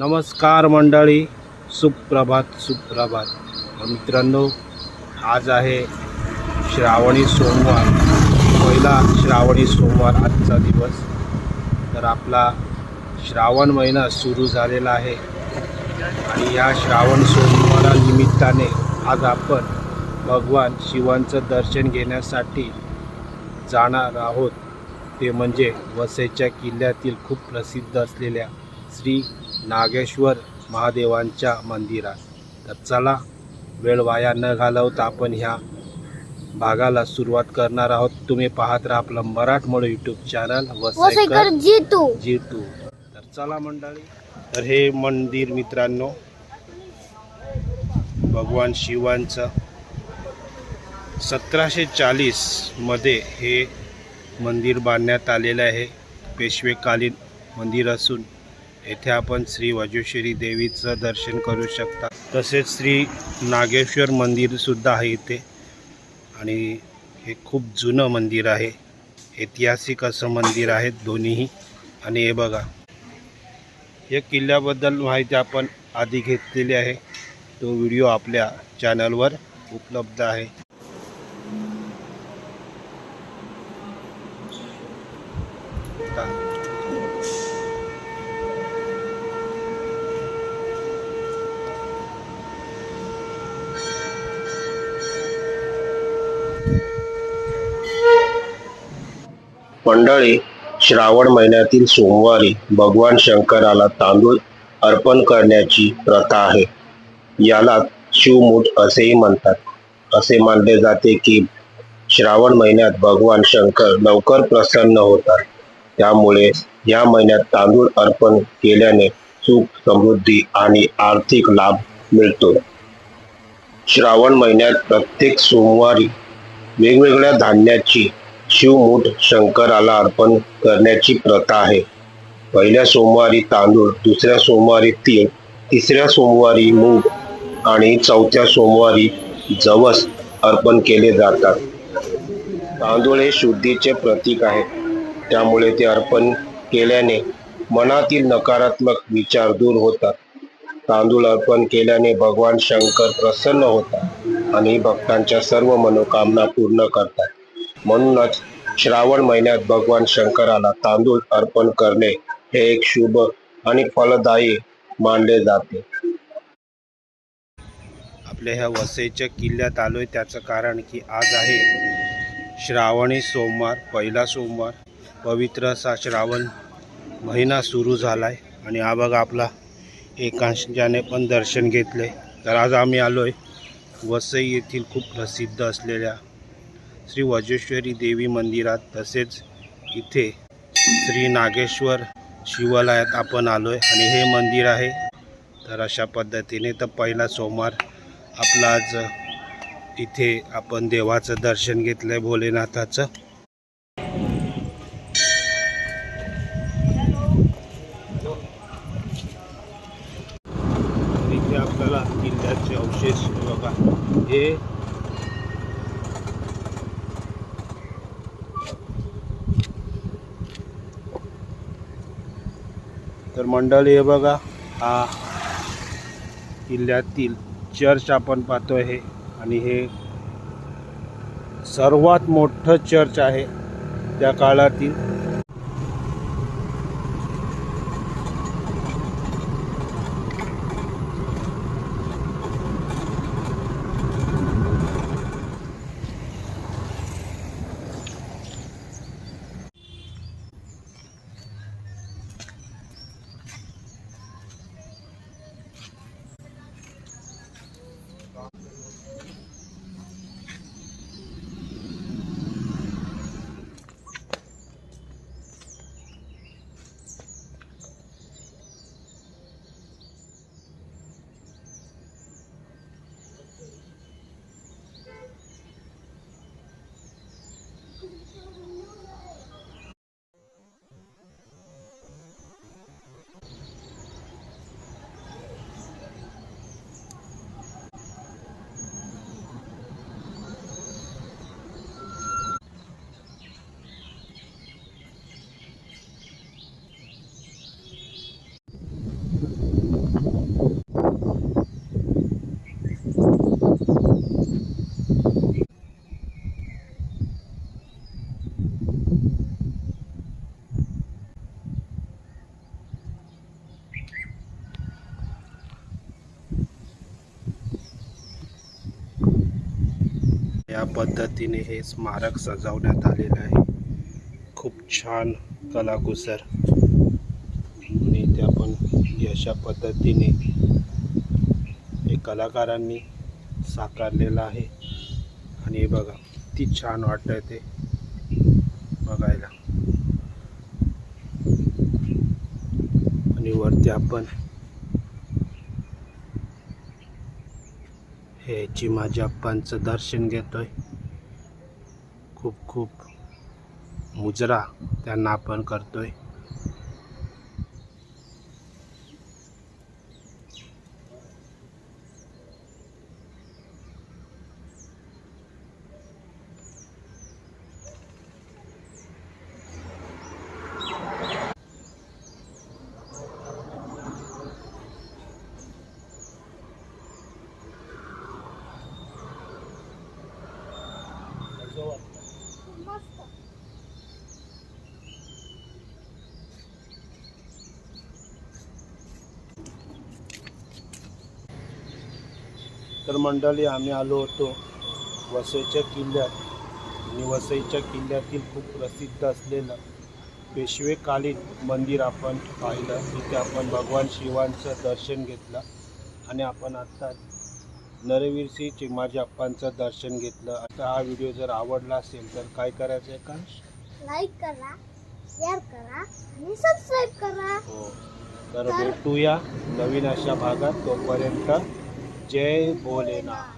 नमस्कार मंडळी. सुप्रभात सुप्रभात. मित्रांनो आज आहे श्रावणी सोमवार. पहिला श्रावणी सोमवार आजचा दिवस. तर आपला श्रावण महिना सुरू झालेला आहे. आणि या श्रावण सोमवारा निमित्ताने आज आपण भगवान शिवांचं दर्शन घेण्यासाठी जाणार आहोत. ते म्हणजे वसईच्या किल्ल्यातील खूप प्रसिद्ध असलेल्या श्री नागेश्वर महादेवांच्या मंदिरात. तर चला वेळ वाया न घालवता आपण ह्या भागाला सुरुवात करणार आहोत. तुम्ही पाहत राहा आपलं मराठमोळं यूट्यूब चॅनल वसईकर जितू. जी टू तर चला मंडळी तर हे मंदिर मित्रांनो भगवान शिवांचं सतराशे चाळीसमध्ये हे मंदिर बांधण्यात आलेलं आहे. पेशवेकालीन मंदिर असून येथे आपण श्री वजेश्वरी देवीचं दर्शन करू शकता. तसेच श्री नागेश्वर मंदिरसुद्धा आहे इथे. आणि हे खूप जुनं मंदिर आहे. ऐतिहासिक असं मंदिर आहे दोन्हीही. आणि हे बघा या किल्ल्याबद्दल माहिती आपण आधी घेतलेली आहे. तो व्हिडिओ आपल्या चॅनलवर उपलब्ध आहे. मंडळी श्रावण महिन्यातील सोमवारी भगवान शंकराला तांदूळ अर्पण करण्याची प्रथा आहे. याला शिवमूठ असेही म्हणतात. असे मानले जाते की श्रावण महिन्यात भगवान शंकर लवकर प्रसन्न होतात. त्यामुळे या महिन्यात तांदूळ अर्पण केल्याने सुख समृद्धी आणि आर्थिक लाभ मिळतो. श्रावण महिन्यात प्रत्येक सोमवारी वेगवेगळ्या धान्याची शिवमूठ शंकराला अर्पण करण्याची प्रथा आहे. पहिल्या सोमवारी तांदूळ दुसऱ्या सोमवारी तीळ तिसऱ्या सोमवारी मूग आणि चौथ्या सोमवारी जवस अर्पण केले जातात. तांदूळ हे शुद्धीचे प्रतीक आहे. त्यामुळे ते अर्पण केल्याने मनातील नकारात्मक विचार दूर होतात. तांदूळ अर्पण केल्याने भगवान शंकर प्रसन्न होतात. आणि भक्तांच्या सर्व मनोकामना पूर्ण करतात. म्हणूनच श्रावण महिन्यात भगवान शंकराला तांदूळ अर्पण करणे हे एक शुभ आणि फलदायी मानले जाते. आपल्या ह्या वसईच्या किल्ल्यात आलोय त्याचं कारण की आज आहे श्रावणी सोमवार पहिला सोमवार. पवित्र असा श्रावण महिना सुरू झाला आहे आणि हा बघा आपला एकांशाने पण दर्शन घेतले तर आज आम्ही आलो आहे वसई येथील खूप प्रसिद्ध असलेल्या श्री वजेश्वरी देवी मंदिरात तसेच इथे श्री नागेश्वर शिवालयात आपण आलो आहे आणि हे मंदिर आहे. तर अशा पद्धतीने तर पहिला सोमवार आपला आज इथे आपण देवाचं दर्शन घेतलं आहे भोलेनाथाचं. बघा किल्ल्याचे अवशेष बघा. हे तर मंडळी हे बघा हा किल्ल्यातील चर्च आपण पाहतोय हे. आणि हे सर्वात मोठं चर्च आहे त्या काळातील. या पद्धतीने हे स्मारक सजवण्यात आलेलं आहे. खूप छान कलाकुसर. आणि ते आपण अशा पद्धतीने हे कलाकारांनी साकारलेलं आहे. आणि हे बघा किती छान वाटतंय ते बघायला. आणि वरती आपण हे माझ्या अप्पांचं दर्शन घेतोय. खूप खूप मुजरा त्यांना आपण करतोय. तर मंडळी आम्ही आलो होतो वसईच्या किल्ल्यात. आणि वसईच्या किल्ल्यातील खूप प्रसिद्ध असलेलं पेशवेकालीन मंदिर आपण पाहिलं. तिथे आपण भगवान शिवांचं दर्शन घेतलं. आणि आपण आत्ता नरवीर सिंह चिमाजी अप्पांचं दर्शन घेतलं. आता हा व्हिडिओ जर आवडला असेल तर काय करायचं आहे का लाईक करा शेअर करा आणि सबस्क्राईब करा. हो. तर भेटूया नवीन अशा भागात. तोपर्यंत जय भोलेनाथ.